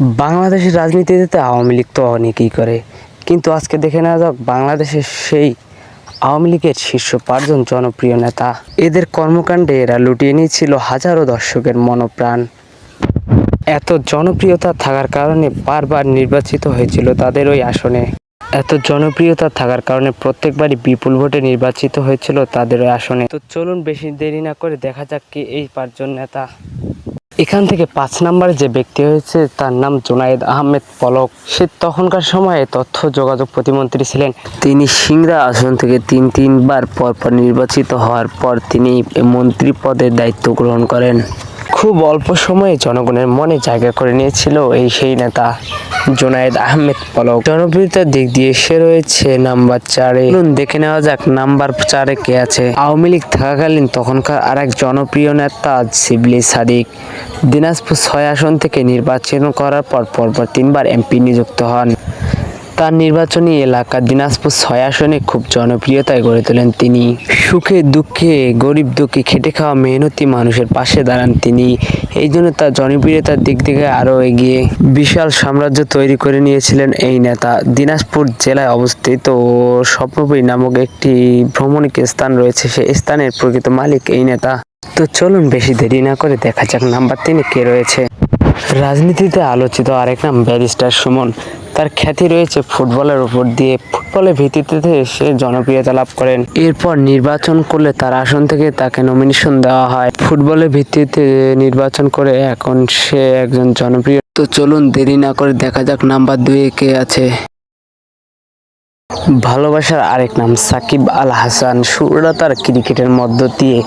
বাংলাদেশের রাজনীতিতে তো আওয়ামী লীগ তো অনেকেই করে। কিন্তু আজকে দেখে নেওয়া যাক, বাংলাদেশের সেই আওয়ামী লীগের শীর্ষ পাঁচজন জনপ্রিয় নেতা। এদের কর্মকাণ্ডে এরা লুটিয়ে নিয়েছিল হাজারো দর্শকের মনপ্রাণ। এত জনপ্রিয়তা থাকার কারণে বারবার নির্বাচিত হয়েছিল তাদের ওই আসনে। এত জনপ্রিয়তা থাকার কারণে প্রত্যেকবারই বিপুল ভোটে নির্বাচিত হয়েছিল তাদের ওই আসনে। তো চলুন বেশি দেরি না করে দেখা যাক কি এই পাঁচজন নেতা। এখান থেকে পাঁচ নাম্বার যে ব্যক্তি হয়েছে, তার নাম জোনায়েদ আহমেদ পলক। সে তখনকার সময়ে তথ্য যোগাযোগ প্রতিমন্ত্রী ছিলেন। তিনি সিংড়া আসন থেকে তিন, তিনবার পরপর নির্বাচিত হওয়ার পর তিনি মন্ত্রী পদের দায়িত্ব গ্রহণ করেন। খুব অল্প সময়ে জনগণের মনে জায়গা করে নিয়েছিল এই সেই নেতা জোনায়েদ আহমেদ পলক। জনপ্রিয়তার দিক দিয়ে সে রয়েছে নাম্বার চারে। দেখে নেওয়া যাক নাম্বার চারে কে আছে। আওয়ামী লীগ থাকাকালীন তখনকার আরেক জনপ্রিয় নেতা শিবলি সাদিক। দিনাজপুর ছয় আসন থেকে নির্বাচন করার পর পরপর তিনবার এমপি নিযুক্ত হন। তার নির্বাচনী এলাকা দিনাজপুর ছয় আসনে খুব জনপ্রিয়তায় গড়ে তোলেন তিনি। সুখে, দুঃখে, গরিব দুঃখে খেটে খাওয়া মেহনতি মানুষের পাশে দাঁড়ান তিনি। এই জন্য তার জনপ্রিয়তার দিক থেকে আরও এগিয়ে বিশাল সাম্রাজ্য তৈরি করে নিয়েছিলেন এই নেতা। দিনাজপুর জেলায় অবস্থিত স্বপ্নপুরী নামক একটি ভ্রমণিক স্থান রয়েছে সেই স্থানের প্রকৃত মালিক এই নেতা। তো চলুন বেশি দেরি না করে দেখা যাক নাম্বার তিনে কে রয়েছে। রাজনীতিতে আলোচিত আরেক নাম ব্যারিস্টার সুমন। তার খ্যাতি রয়েছে ফুটবলের উপর দিয়ে। ফুটবলের ভিত্তিতে সে জনপ্রিয়তা লাভ করেন। এরপর নির্বাচন করলে তার আসন থেকে তাকে নমিনেশন দেওয়া হয়। ফুটবলের ভিত্তিতে নির্বাচন করে এখন সে একজন জনপ্রিয়। তো চলুন দেরি না করে দেখা যাক নাম্বার দুয়ে কে আছে। ভালোবাসার আরেক নাম সাকিব আল হাসান। সুরতার ক্রিকেটের মধ্য দিয়ে।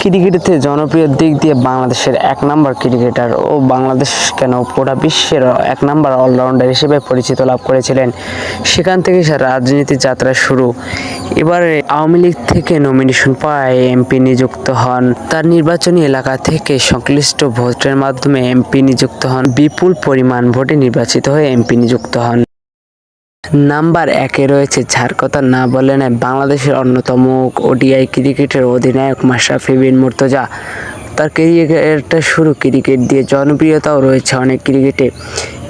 ক্রিকেটেতে জনপ্রিয় দিক দিয়ে বাংলাদেশের এক নম্বর ক্রিকেটার ও বাংলাদেশ কেন গোটা বিশ্বের এক নম্বর অলরাউন্ডার হিসেবে পরিচিত লাভ করেছিলেন, সেখান থেকে সে রাজনীতি যাত্রা শুরু। এবারে আওয়ামী লীগ থেকে নমিনেশন পায় এমপি নিযুক্ত হন। তার নির্বাচনী এলাকা থেকে সংশ্লিষ্ট ভোটের মাধ্যমে এমপি নিযুক্ত হন। বিপুল পরিমাণ ভোটে নির্বাচিত হয়ে এমপি নিযুক্ত হন। নাম্বার একে রয়েছে যার কথা না বলে নেয় বাংলাদেশের অন্যতম ওডিআই ক্রিকেটের অধিনায়ক মাশরাফি বিন মুর্তজা। তার ক্রিকেটটা শুরু ক্রিকেট দিয়ে জনপ্রিয়তাও রয়েছে অনেক ক্রিকেটে।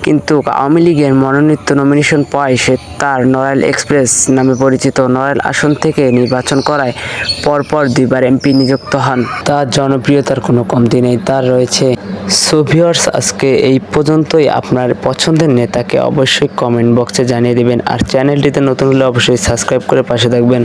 কিন্তু আওয়ামী লীগের মনোনীত নমিনেশন পায় সে তার নড়াইল এক্সপ্রেস নামে পরিচিত নড়াইল আসন থেকে নির্বাচন করায় পরপর দুইবার এমপি নিযুক্ত হন। তার জনপ্রিয়তার কোনো কমতি নেই, তার রয়েছে সোভিয়র্স আজকে এই পর্যন্তই। আপনার পছন্দের নেতাকে অবশ্যই কমেন্ট বক্সে জানিয়ে দেবেন। আর চ্যানেলটিতে নতুন হলে অবশ্যই সাবস্ক্রাইব করে পাশে থাকবেন।